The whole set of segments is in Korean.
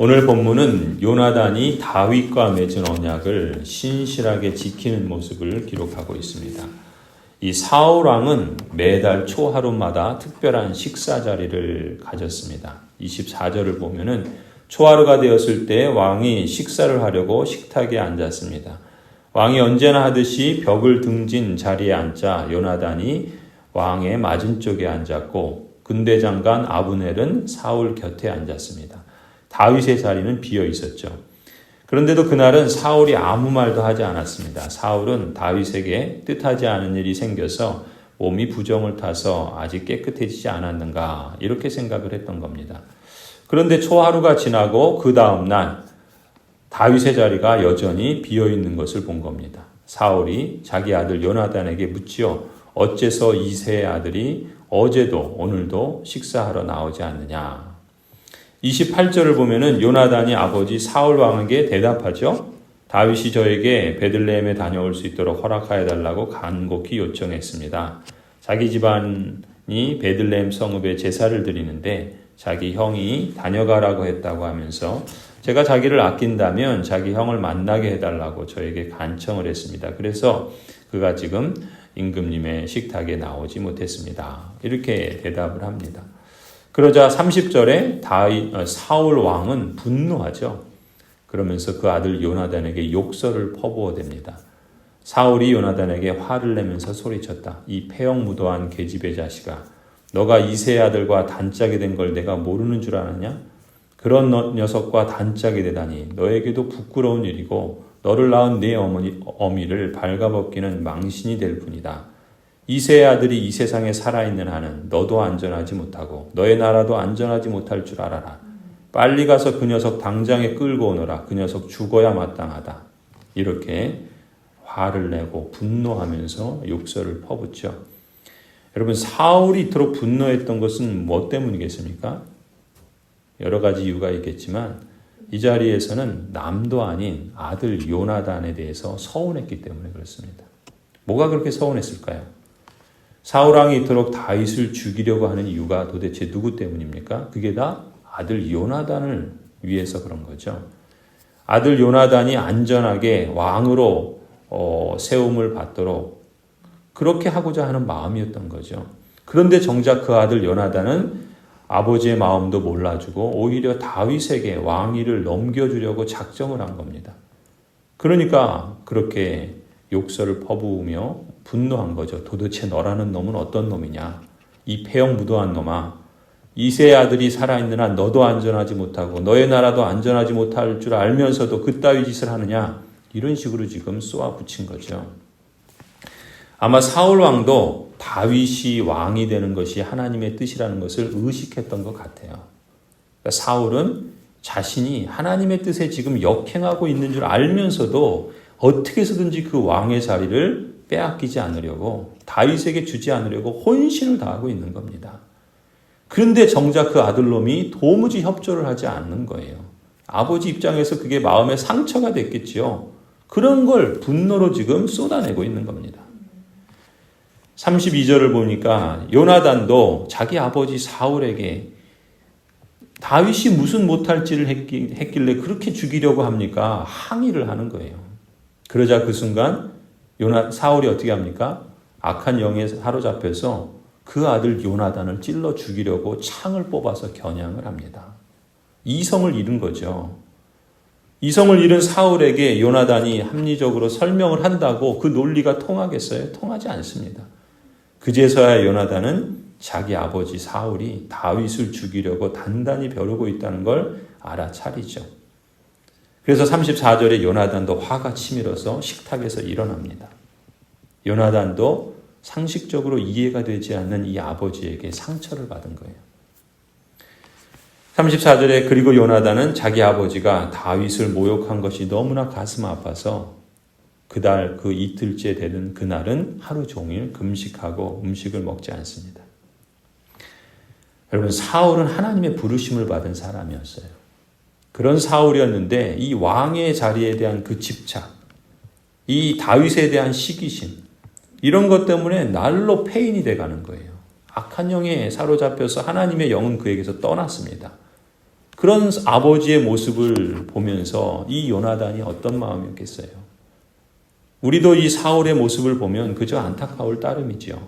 오늘 본문은 요나단이 다윗과 맺은 언약을 신실하게 지키는 모습을 기록하고 있습니다. 이 사울 왕은 매달 초하루마다 특별한 식사 자리를 가졌습니다. 24절을 보면은 초하루가 되었을 때 왕이 식사를 하려고 식탁에 앉았습니다. 왕이 언제나 하듯이 벽을 등진 자리에 앉자 요나단이 왕의 맞은쪽에 앉았고 군대 장관 아브넬은 사울 곁에 앉았습니다. 다윗의 자리는 비어 있었죠. 그런데도 그날은 사울이 아무 말도 하지 않았습니다. 사울은 다윗에게 뜻하지 않은 일이 생겨서 몸이 부정을 타서 아직 깨끗해지지 않았는가 이렇게 생각을 했던 겁니다. 그런데 초하루가 지나고 그 다음 날 다윗의 자리가 여전히 비어 있는 것을 본 겁니다. 사울이 자기 아들 요나단에게 묻지요. 어째서 이세의 아들이 어제도 오늘도 식사하러 나오지 않느냐. 28절을 보면은 요나단이 아버지 사울 왕에게 대답하죠. 다윗이 저에게 베들레헴에 다녀올 수 있도록 허락하여 달라고 간곡히 요청했습니다. 자기 집안이 베들레헴 성읍에 제사를 드리는데 자기 형이 다녀가라고 했다고 하면서 제가 자기를 아낀다면 자기 형을 만나게 해달라고 저에게 간청을 했습니다. 그래서 그가 지금 임금님의 식탁에 나오지 못했습니다. 이렇게 대답을 합니다. 그러자 30절에 다윗, 사울 왕은 분노하죠. 그러면서 그 아들 요나단에게 욕설을 퍼부어댑니다. 사울이 요나단에게 화를 내면서 소리쳤다. 이 폐역무도한 계집의 자식아, 너가 이세 아들과 단짝이 된 걸 내가 모르는 줄 아느냐? 그런 너, 녀석과 단짝이 되다니 너에게도 부끄러운 일이고 너를 낳은 네 어머니 어미를 발가벗기는 망신이 될 뿐이다. 이세의 아들이 이 세상에 살아있는 한은 너도 안전하지 못하고 너의 나라도 안전하지 못할 줄 알아라. 빨리 가서 그 녀석 당장에 끌고 오너라. 그 녀석 죽어야 마땅하다. 이렇게 화를 내고 분노하면서 욕설을 퍼붓죠. 여러분 사울이 이토록 분노했던 것은 뭐 때문이겠습니까? 여러 가지 이유가 있겠지만 이 자리에서는 남도 아닌 아들 요나단에 대해서 서운했기 때문에 그렇습니다. 뭐가 그렇게 서운했을까요? 사울 왕이 이토록 다윗을 죽이려고 하는 이유가 도대체 누구 때문입니까? 그게 다 아들 요나단을 위해서 그런 거죠. 아들 요나단이 안전하게 왕으로 어, 세움을 받도록 그렇게 하고자 하는 마음이었던 거죠. 그런데 정작 그 아들 요나단은 아버지의 마음도 몰라주고 오히려 다윗에게 왕위를 넘겨주려고 작정을 한 겁니다. 그러니까 그렇게 욕설을 퍼부으며 분노한 거죠. 도대체 너라는 놈은 어떤 놈이냐? 이 폐역무도한 놈아. 이세 아들이 살아있는 한 너도 안전하지 못하고 너의 나라도 안전하지 못할 줄 알면서도 그따위 짓을 하느냐? 이런 식으로 지금 쏘아 붙인 거죠. 아마 사울 왕도 다윗이 왕이 되는 것이 하나님의 뜻이라는 것을 의식했던 것 같아요. 그러니까 사울은 자신이 하나님의 뜻에 지금 역행하고 있는 줄 알면서도 어떻게 해서든지 그 왕의 자리를 빼앗기지 않으려고 다윗에게 주지 않으려고 혼신을 다하고 있는 겁니다. 그런데 정작 그 아들놈이 도무지 협조를 하지 않는 거예요. 아버지 입장에서 그게 마음에 상처가 됐겠지요. 그런 걸 분노로 지금 쏟아내고 있는 겁니다. 32절을 보니까 요나단도 자기 아버지 사울에게 다윗이 무슨 못할지를 했길래 그렇게 죽이려고 합니까? 항의를 하는 거예요. 그러자 그 순간 요나 사울이 어떻게 합니까? 악한 영에 사로잡혀서 그 아들 요나단을 찔러 죽이려고 창을 뽑아서 겨냥을 합니다. 이성을 잃은 거죠. 이성을 잃은 사울에게 요나단이 합리적으로 설명을 한다고 그 논리가 통하겠어요? 통하지 않습니다. 그제서야 요나단은 자기 아버지 사울이 다윗을 죽이려고 단단히 벼르고 있다는 걸 알아차리죠. 그래서 34절에 요나단도 화가 치밀어서 식탁에서 일어납니다. 요나단도 상식적으로 이해가 되지 않는 이 아버지에게 상처를 받은 거예요. 34절에 그리고 요나단은 자기 아버지가 다윗을 모욕한 것이 너무나 가슴 아파서 그달 그 이틀째 되는 그날은 하루 종일 금식하고 음식을 먹지 않습니다. 여러분 사울은 하나님의 부르심을 받은 사람이었어요. 그런 사울이었는데 이 왕의 자리에 대한 그 집착, 이 다윗에 대한 시기심 이런 것 때문에 날로 폐인이 돼 가는 거예요. 악한 영에 사로잡혀서 하나님의 영은 그에게서 떠났습니다. 그런 아버지의 모습을 보면서 이 요나단이 어떤 마음이었겠어요? 우리도 이 사울의 모습을 보면 그저 안타까울 따름이지요.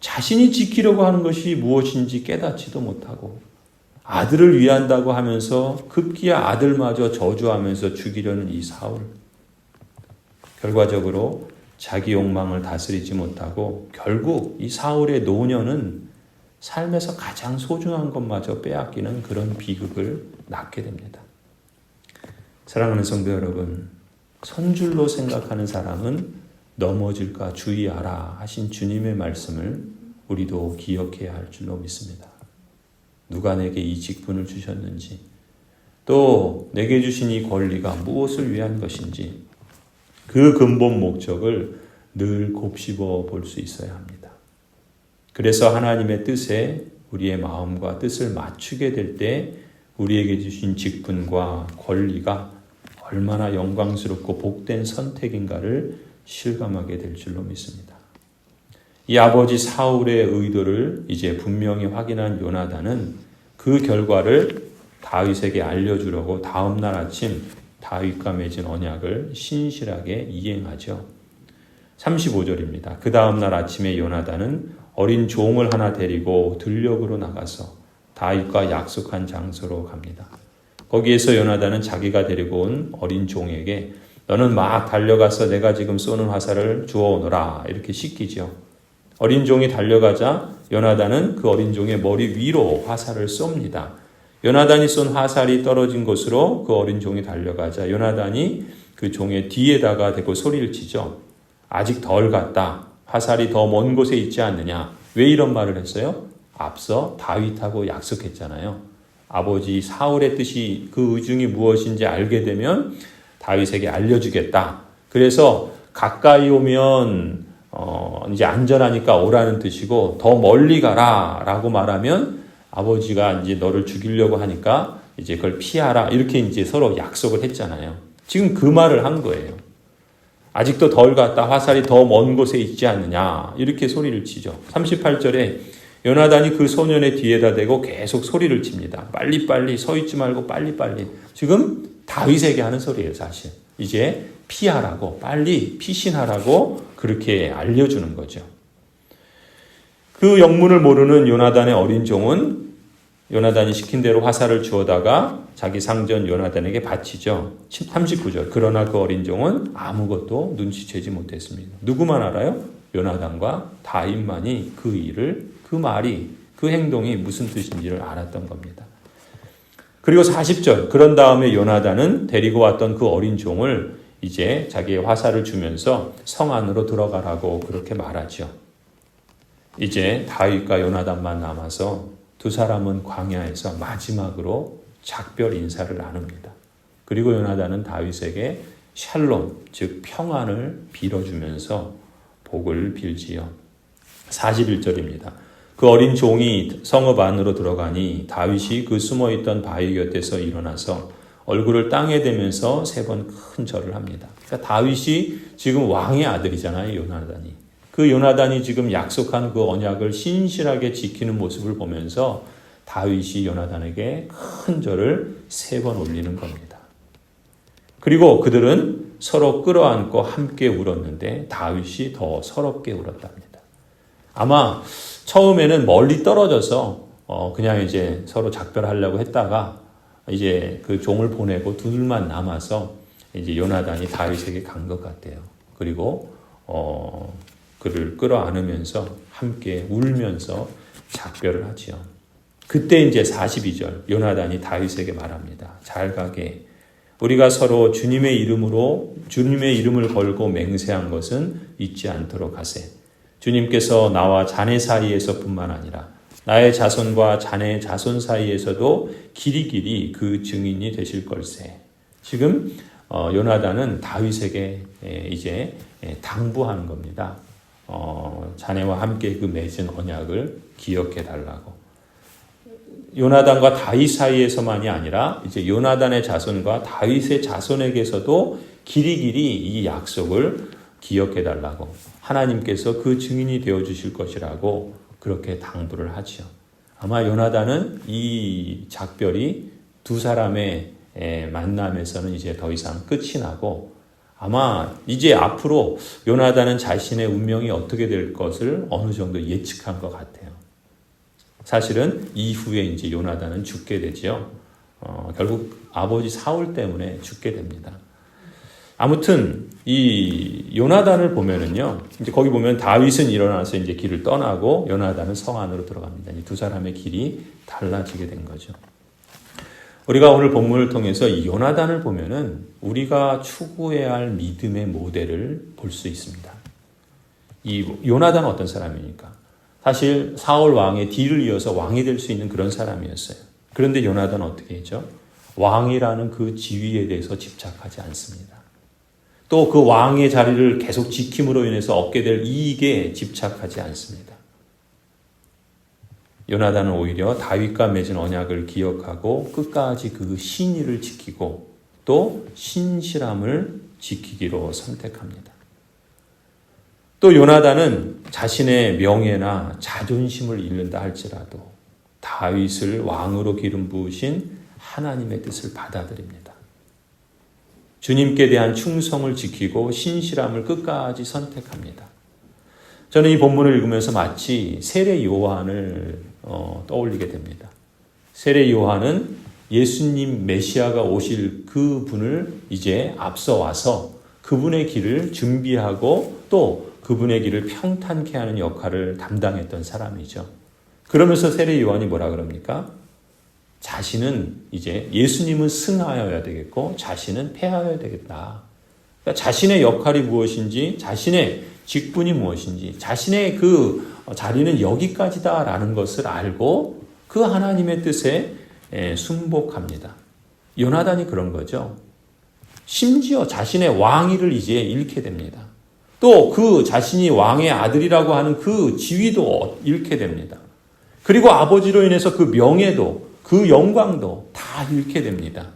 자신이 지키려고 하는 것이 무엇인지 깨닫지도 못하고 아들을 위한다고 하면서 급기야 아들마저 저주하면서 죽이려는 이 사울. 결과적으로 자기 욕망을 다스리지 못하고 결국 이 사울의 노년은 삶에서 가장 소중한 것마저 빼앗기는 그런 비극을 낳게 됩니다. 사랑하는 성도 여러분, 선줄로 생각하는 사람은 넘어질까 주의하라 하신 주님의 말씀을 우리도 기억해야 할 줄로 믿습니다. 누가 내게 이 직분을 주셨는지, 또 내게 주신 이 권리가 무엇을 위한 것인지, 그 근본 목적을 늘 곱씹어 볼 수 있어야 합니다. 그래서 하나님의 뜻에 우리의 마음과 뜻을 맞추게 될 때 우리에게 주신 직분과 권리가 얼마나 영광스럽고 복된 선택인가를 실감하게 될 줄로 믿습니다. 이 아버지 사울의 의도를 이제 분명히 확인한 요나단은 그 결과를 다윗에게 알려주려고 다음 날 아침 다윗과 맺은 언약을 신실하게 이행하죠. 35절입니다. 그 다음 날 아침에 요나단은 어린 종을 하나 데리고 들녘으로 나가서 다윗과 약속한 장소로 갑니다. 거기에서 요나단은 자기가 데리고 온 어린 종에게 너는 막 달려가서 내가 지금 쏘는 화살을 주워오너라 이렇게 시키죠. 어린 종이 달려가자 요나단은 그 어린 종의 머리 위로 화살을 쏩니다. 요나단이 쏜 화살이 떨어진 곳으로 그 어린 종이 달려가자 요나단이 그 종의 뒤에다가 대고 소리를 치죠. 아직 덜 갔다. 화살이 더 먼 곳에 있지 않느냐. 왜 이런 말을 했어요? 앞서 다윗하고 약속했잖아요. 아버지 사울의 뜻이 그 의중이 무엇인지 알게 되면 다윗에게 알려주겠다. 그래서 가까이 오면 어, 이제 안전하니까 오라는 뜻이고 더 멀리 가라 라고 말하면 아버지가 이제 너를 죽이려고 하니까 이제 그걸 피하라 이렇게 이제 서로 약속을 했잖아요. 지금 그 말을 한 거예요. 아직도 덜 갔다 화살이 더 먼 곳에 있지 않느냐 이렇게 소리를 치죠. 38절에 요나단이 그 소년의 뒤에다 대고 계속 소리를 칩니다. 빨리빨리 서 있지 말고 빨리빨리. 지금 다윗에게 하는 소리예요, 사실. 이제 피하라고, 빨리 피신하라고 그렇게 알려주는 거죠. 그 영문을 모르는 요나단의 어린 종은 요나단이 시킨 대로 화살을 주어다가 자기 상전 요나단에게 바치죠. 39절. 그러나 그 어린 종은 아무것도 눈치채지 못했습니다. 누구만 알아요? 요나단과 다윗만이 그 일을, 그 말이, 그 행동이 무슨 뜻인지를 알았던 겁니다. 그리고 40절. 그런 다음에 요나단은 데리고 왔던 그 어린 종을 이제 자기의 화살을 주면서 성 안으로 들어가라고 그렇게 말하죠. 이제 다윗과 요나단만 남아서 두 사람은 광야에서 마지막으로 작별 인사를 나눕니다. 그리고 요나단은 다윗에게 샬롬, 즉 평안을 빌어주면서 복을 빌지요. 41절입니다. 그 어린 종이 성읍 안으로 들어가니 다윗이 그 숨어 있던 바위 곁에서 일어나서 얼굴을 땅에 대면서 세 번 큰 절을 합니다. 그러니까 다윗이 지금 왕의 아들이잖아요, 요나단이. 그 요나단이 지금 약속한 그 언약을 신실하게 지키는 모습을 보면서 다윗이 요나단에게 큰 절을 세 번 올리는 겁니다. 그리고 그들은 서로 끌어안고 함께 울었는데 다윗이 더 서럽게 울었답니다. 아마 처음에는 멀리 떨어져서 어 그냥 이제 서로 작별하려고 했다가 이제 그 종을 보내고 둘만 남아서 이제 요나단이 다윗에게 간 것 같아요. 그리고 어 그를 끌어안으면서 함께 울면서 작별을 하지요. 그때 이제 42절 요나단이 다윗에게 말합니다. 잘 가게 우리가 서로 주님의 이름으로 주님의 이름을 걸고 맹세한 것은 잊지 않도록 하세. 주님께서 나와 자네 사이에서뿐만 아니라 나의 자손과 자네의 자손 사이에서도 길이 길이 그 증인이 되실 걸세. 지금 어, 요나단은 다윗에게 이제 당부하는 겁니다. 어, 자네와 함께 그 맺은 언약을 기억해 달라고. 요나단과 다윗 사이에서만이 아니라 이제 요나단의 자손과 다윗의 자손에게서도 길이 길이 이 약속을 기억해 달라고. 하나님께서 그 증인이 되어 주실 것이라고 그렇게 당부를 하지요. 아마 요나단은 이 작별이 두 사람의 에, 만남에서는 이제 더 이상 끝이 나고 아마 이제 앞으로 요나단은 자신의 운명이 어떻게 될 것을 어느 정도 예측한 것 같아요. 사실은 이후에 이제 요나단은 죽게 되지요. 어, 결국 아버지 사울 때문에 죽게 됩니다. 아무튼 이 요나단을 보면은요. 이제 거기 보면 다윗은 일어나서 이제 길을 떠나고 요나단은 성 안으로 들어갑니다. 이 두 사람의 길이 달라지게 된 거죠. 우리가 오늘 본문을 통해서 이 요나단을 보면은 우리가 추구해야 할 믿음의 모델을 볼 수 있습니다. 이 요나단은 어떤 사람입니까? 사실 사울 왕의 뒤를 이어서 왕이 될 수 있는 그런 사람이었어요. 그런데 요나단은 어떻게 했죠? 왕이라는 그 지위에 대해서 집착하지 않습니다. 또 그 왕의 자리를 계속 지킴으로 인해서 얻게 될 이익에 집착하지 않습니다. 요나단은 오히려 다윗과 맺은 언약을 기억하고 끝까지 그 신의를 지키고 또 신실함을 지키기로 선택합니다. 또 요나단은 자신의 명예나 자존심을 잃는다 할지라도 다윗을 왕으로 기름 부으신 하나님의 뜻을 받아들입니다. 주님께 대한 충성을 지키고 신실함을 끝까지 선택합니다. 저는 이 본문을 읽으면서 마치 세례 요한을 어, 떠올리게 됩니다. 세례 요한은 예수님 메시아가 오실 그 분을 이제 앞서 와서 그분의 길을 준비하고 또 그분의 길을 평탄케 하는 역할을 담당했던 사람이죠. 그러면서 세례 요한이 뭐라 그럽니까? 자신은 이제 예수님은 승하여야 되겠고 자신은 패하여야 되겠다. 그러니까 자신의 역할이 무엇인지, 자신의 직분이 무엇인지, 자신의 그 자리는 여기까지다라는 것을 알고 그 하나님의 뜻에 순복합니다. 요나단이 그런 거죠. 심지어 자신의 왕위를 이제 잃게 됩니다. 또 그 자신이 왕의 아들이라고 하는 그 지위도 잃게 됩니다. 그리고 아버지로 인해서 그 명예도 그 영광도 다 잃게 됩니다.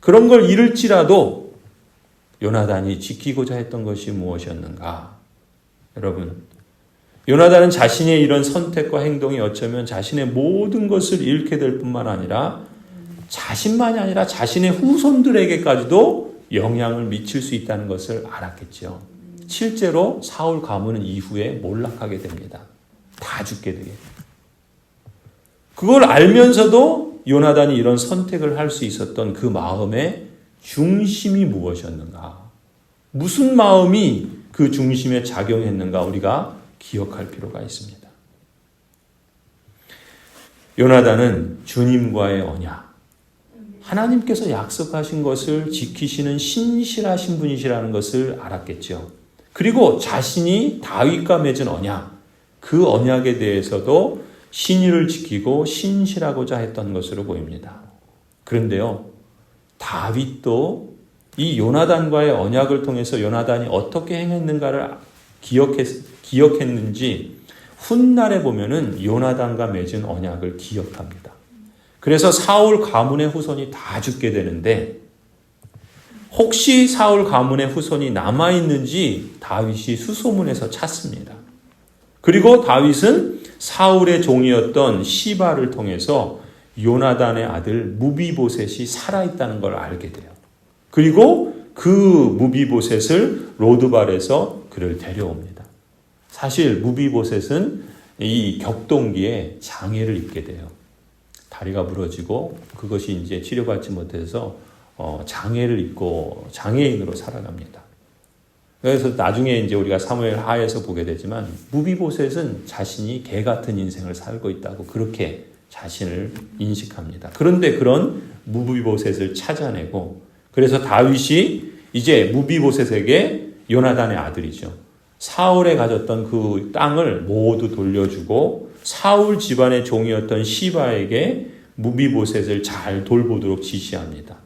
그런 걸 잃을지라도 요나단이 지키고자 했던 것이 무엇이었는가? 여러분, 요나단은 자신의 이런 선택과 행동이 어쩌면 자신의 모든 것을 잃게 될 뿐만 아니라 자신만이 아니라 자신의 후손들에게까지도 영향을 미칠 수 있다는 것을 알았겠죠. 실제로 사울 가문은 이후에 몰락하게 됩니다. 다 죽게 되게. 그걸 알면서도 요나단이 이런 선택을 할 수 있었던 그 마음의 중심이 무엇이었는가? 무슨 마음이 그 중심에 작용했는가 우리가 기억할 필요가 있습니다. 요나단은 주님과의 언약, 하나님께서 약속하신 것을 지키시는 신실하신 분이시라는 것을 알았겠죠. 그리고 자신이 다윗과 맺은 언약, 그 언약에 대해서도 신의를 지키고 신실하고자 했던 것으로 보입니다. 그런데요, 다윗도 이 요나단과의 언약을 통해서 요나단이 어떻게 행했는가를 기억했, 기억했는지 훗날에 보면은 요나단과 맺은 언약을 기억합니다. 그래서 사울 가문의 후손이 다 죽게 되는데 혹시 사울 가문의 후손이 남아 있는지 다윗이 수소문에서 찾습니다. 그리고 다윗은 사울의 종이었던 시바를 통해서 요나단의 아들 무비보셋이 살아 있다는 걸 알게 돼요. 그리고 그 무비보셋을 로드발에서 그를 데려옵니다. 사실 무비보셋은 이 격동기에 장애를 입게 돼요. 다리가 부러지고 그것이 이제 치료받지 못해서 어, 장애를 입고 장애인으로 살아갑니다. 그래서 나중에 이제 우리가 사무엘 하에서 보게 되지만 무비보셋은 자신이 개 같은 인생을 살고 있다고 그렇게 자신을 인식합니다. 그런데 그런 무비보셋을 찾아내고 그래서 다윗이 이제 무비보셋에게 요나단의 아들이죠. 사울에 가졌던 그 땅을 모두 돌려주고 사울 집안의 종이었던 시바에게 무비보셋을 잘 돌보도록 지시합니다.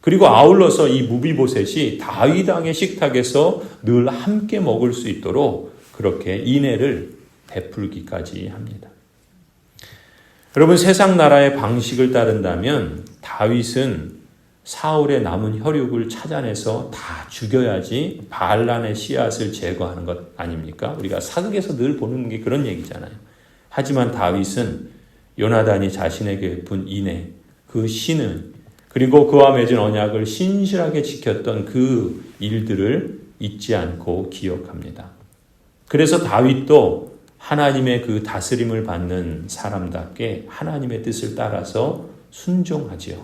그리고 아울러서 이 무비보셋이 다윗 왕의 식탁에서 늘 함께 먹을 수 있도록 그렇게 인애를 베풀기까지 합니다. 여러분 세상 나라의 방식을 따른다면 다윗은 사울의 남은 혈육을 찾아내서 다 죽여야지 반란의 씨앗을 제거하는 것 아닙니까? 우리가 사극에서 늘 보는 게 그런 얘기잖아요. 하지만 다윗은 요나단이 자신에게 베푼 인애, 그 신은 그리고 그와 맺은 언약을 신실하게 지켰던 그 일들을 잊지 않고 기억합니다. 그래서 다윗도 하나님의 그 다스림을 받는 사람답게 하나님의 뜻을 따라서 순종하지요.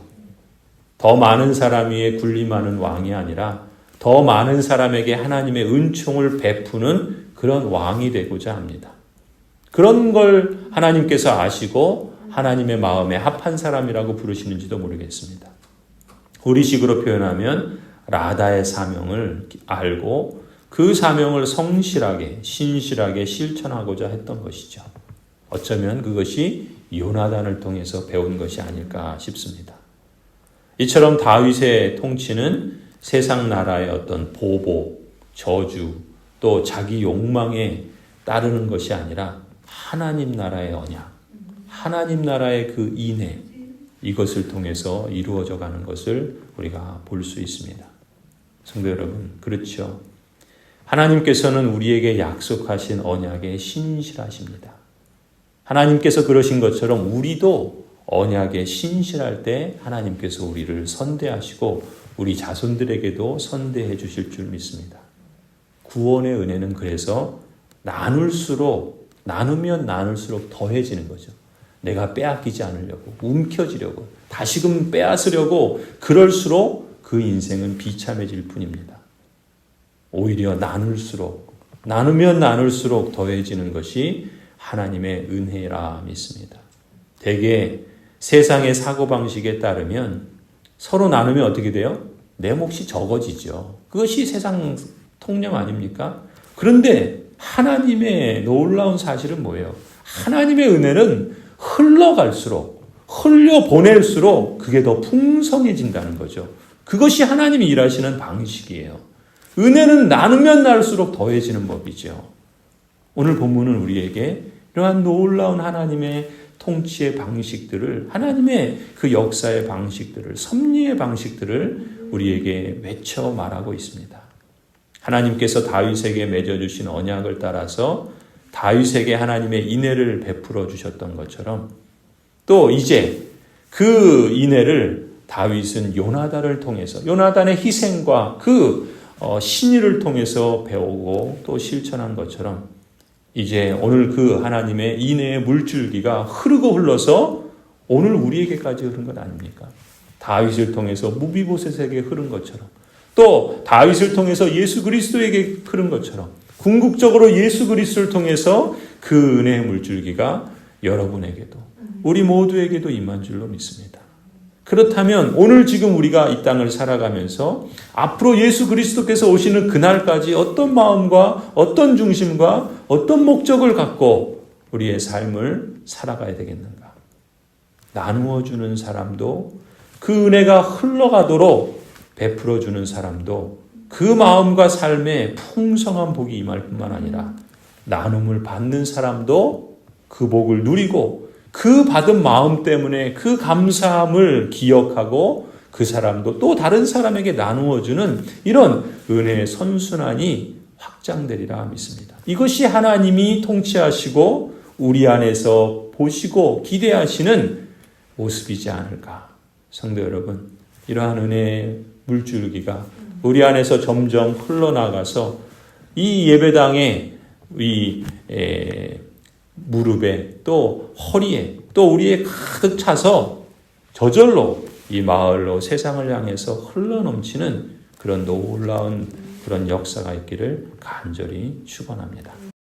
더 많은 사람 위에 군림하는 왕이 아니라 더 많은 사람에게 하나님의 은총을 베푸는 그런 왕이 되고자 합니다. 그런 걸 하나님께서 아시고 하나님의 마음에 합한 사람이라고 부르시는지도 모르겠습니다. 우리식으로 표현하면 라다의 사명을 알고 그 사명을 성실하게 신실하게 실천하고자 했던 것이죠. 어쩌면 그것이 요나단을 통해서 배운 것이 아닐까 싶습니다. 이처럼 다윗의 통치는 세상 나라의 어떤 보복, 저주, 또 자기 욕망에 따르는 것이 아니라 하나님 나라의 언약, 하나님 나라의 그 인해, 이것을 통해서 이루어져 가는 것을 우리가 볼 수 있습니다. 성도 여러분, 그렇죠. 하나님께서는 우리에게 약속하신 언약에 신실하십니다. 하나님께서 그러신 것처럼 우리도 언약에 신실할 때 하나님께서 우리를 선대하시고 우리 자손들에게도 선대해 주실 줄 믿습니다. 구원의 은혜는 그래서 나눌수록 나누면 나눌수록 더해지는 거죠. 내가 빼앗기지 않으려고 움켜쥐려고 다시금 빼앗으려고 그럴수록 그 인생은 비참해질 뿐입니다. 오히려 나눌수록 나누면 나눌수록 더해지는 것이 하나님의 은혜라 믿습니다. 대개 세상의 사고방식에 따르면 서로 나누면 어떻게 돼요? 내 몫이 적어지죠. 그것이 세상 통념 아닙니까? 그런데 하나님의 놀라운 사실은 뭐예요? 하나님의 은혜는 흘러갈수록, 흘려보낼수록 그게 더 풍성해진다는 거죠. 그것이 하나님이 일하시는 방식이에요. 은혜는 나누면 나눌수록 더해지는 법이죠. 오늘 본문은 우리에게 이러한 놀라운 하나님의 통치의 방식들을 하나님의 그 역사의 방식들을 섭리의 방식들을 우리에게 외쳐 말하고 있습니다. 하나님께서 다윗에게 맺어 주신 언약을 따라서 다윗에게 하나님의 인애를 베풀어 주셨던 것처럼 또 이제 그 인애를 다윗은 요나단을 통해서 요나단의 희생과 그 어, 신의를 통해서 배우고 또 실천한 것처럼 이제 오늘 그 하나님의 인애의 물줄기가 흐르고 흘러서 오늘 우리에게까지 흐른 것 아닙니까? 다윗을 통해서 무비보셋에게 흐른 것처럼 또 다윗을 통해서 예수 그리스도에게 흐른 것처럼 궁극적으로 예수 그리스도를 통해서 그 은혜의 물줄기가 여러분에게도 우리 모두에게도 임한 줄로 믿습니다. 그렇다면 오늘 지금 우리가 이 땅을 살아가면서 앞으로 예수 그리스도께서 오시는 그날까지 어떤 마음과 어떤 중심과 어떤 목적을 갖고 우리의 삶을 살아가야 되겠는가? 나누어 주는 사람도 그 은혜가 흘러가도록 베풀어 주는 사람도 그 마음과 삶에 풍성한 복이 임할 뿐만 아니라 나눔을 받는 사람도 그 복을 누리고 그 받은 마음 때문에 그 감사함을 기억하고 그 사람도 또 다른 사람에게 나누어 주는 이런 은혜의 선순환이 확장되리라 믿습니다. 이것이 하나님이 통치하시고 우리 안에서 보시고 기대하시는 모습이지 않을까. 성도 여러분, 이러한 은혜의 물줄기가 우리 안에서 점점 흘러나가서 이 예배당에 이 에, 무릎에 또 허리에 또 우리의 가득 차서 저절로 이 마을로 세상을 향해서 흘러넘치는 그런 놀라운 그런 역사가 있기를 간절히 축원합니다.